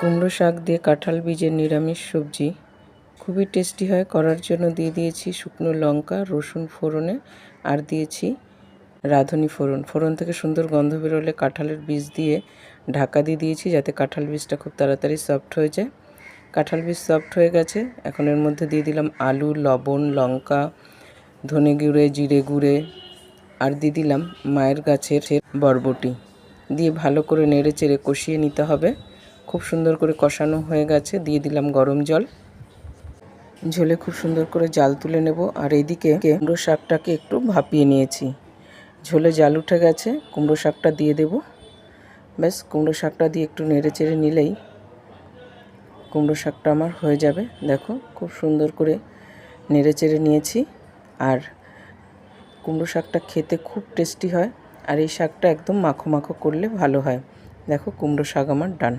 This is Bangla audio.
কুমড়ো শাক দিয়ে কাঁঠাল বীজের নিরামিষ সবজি। খুবই টেস্টি হয়, করার জন্য দিয়ে দিয়েছি শুকনো লঙ্কা, রসুন ফোড়নে, আর দিয়েছি রাঁধুনি ফোড়ন। ফোড়ন থেকে সুন্দর গন্ধ বেরোলে কাঁঠালের বীজ দিয়ে ঢাকা দিয়ে দিয়েছি যাতে কাঁঠাল বীজটা খুব তাড়াতাড়ি সফট হয়ে যায়। কাঁঠাল বীজ সফট হয়ে গেছে, এখন এর মধ্যে দিয়ে দিলাম আলু, লবণ, লঙ্কা, ধনে গুঁড়ে, জিরে গুঁড়ে, আর দিয়ে দিলাম মায়ের গাছের বরবটি। দিয়ে ভালো করে নেড়ে চেড়ে কষিয়ে নিতে হবে। খুব সুন্দর করে কষানো হয়ে গেছে, দিয়ে দিলাম গরম জল। ঝোলে খুব সুন্দর করে জাল তুলে নেব। আর এইদিকে কুমড়ো শাকটাকে একটু ভাপিয়ে নিয়েছি। ঝোলে জাল উঠে গেছে, কুমড়ো শাকটা দিয়ে দেব। ব্যাস, কুমড়ো শাকটা দিয়ে একটু নেড়ে চেড়ে নিলেই কুমড়ো শাকটা আমার হয়ে যাবে। দেখো, খুব সুন্দর করে নেড়ে চেড়ে নিয়েছি। আর কুমড়ো শাকটা খেতে খুব টেস্টি হয়। আর এই শাকটা একদম মাখো মাখো করলে ভালো হয়। দেখো, কুমড়ো শাক আমার ডান।